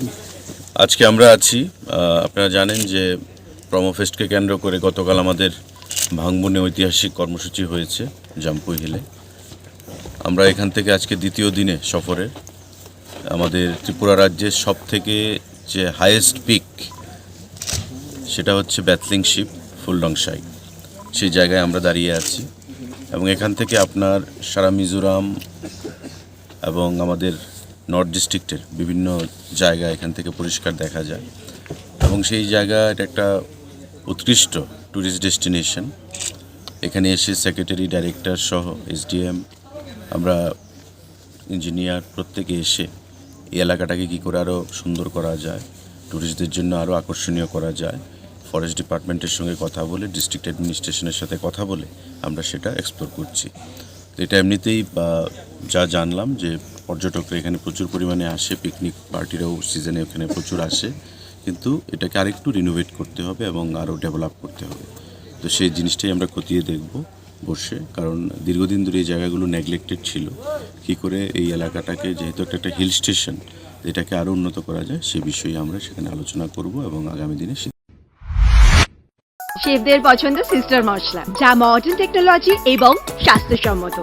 নিয়ে? আজকে আমরা আছি আপনারা জানেন যে প্রমোফেস্টকে কেন্দ্র করে গতকাল আমাদের ভাঙবনে ঐতিহাসিক কর্মসূচি হয়েছে জাম্পুই হিলে আমরা এখান থেকে আজকে দ্বিতীয় দিনে সফরে। আমাদের ত্রিপুরা রাজ্যের সব থেকে যে হায়েস্ট পিক সেটা হচ্ছে ব্যাথলিং শিপ ফুলডংসাই সেই জায়গায় আমরা দাঁড়িয়ে আছি এবং এখান থেকে আপনার সারা মিজোরাম এবং আমাদের নর্থ ডিস্ট্রিক্টের বিভিন্ন জায়গা এখান থেকে পরিষ্কার দেখা যায়। এবং সেই জায়গা এটা একটা উৎকৃষ্ট ট্যুরিস্ট ডেস্টিনেশন এখানে এসে সেক্রেটারি ডাইরেক্টর সহ এসডিএম আমরা ইঞ্জিনিয়ার প্রত্যেকে এসে এই এলাকাটাকে কী করে আরও সুন্দর করা যায় ট্যুরিস্টদের জন্য আরও আকর্ষণীয় করা যায় ফরেস্ট ডিপার্টমেন্টের সঙ্গে কথা বলে ডিস্ট্রিক্ট অ্যাডমিনিস্ট্রেশনের সাথে কথা বলে আমরা সেটা এক্সপ্লোর করছি। এটা এমনিতেই বা, যা জানলাম যে পর্যটকরা এখানে প্রচুর পরিমাণে আসে পিকনিক পার্টিরাও সিজনে ওখানে প্রচুর আসে। কিন্তু এটাকে আরেকটু রিনোভেট করতে হবে এবং আরও ডেভেলপ করতে হবে। তো সেই জিনিসটাই আমরা খতিয়ে দেখব বসে। কারণ দীর্ঘদিন ধরে এই জায়গাগুলো নেগলেক্টেড ছিল। কী করে এই এলাকাটাকে যেহেতু একটা একটা হিল স্টেশন এটাকে আরও উন্নত করা যায় সে বিষয়ে আমরা সেখানে আলোচনা করব এবং আগামী দিনে শেফদের পছন্দ সিস্টার মশলা যা মডার্ন টেকনোলজি এবং স্বাস্থ্যসম্মত।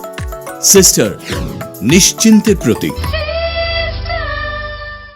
সিস্টার নিশ্চিন্তের প্রতীক।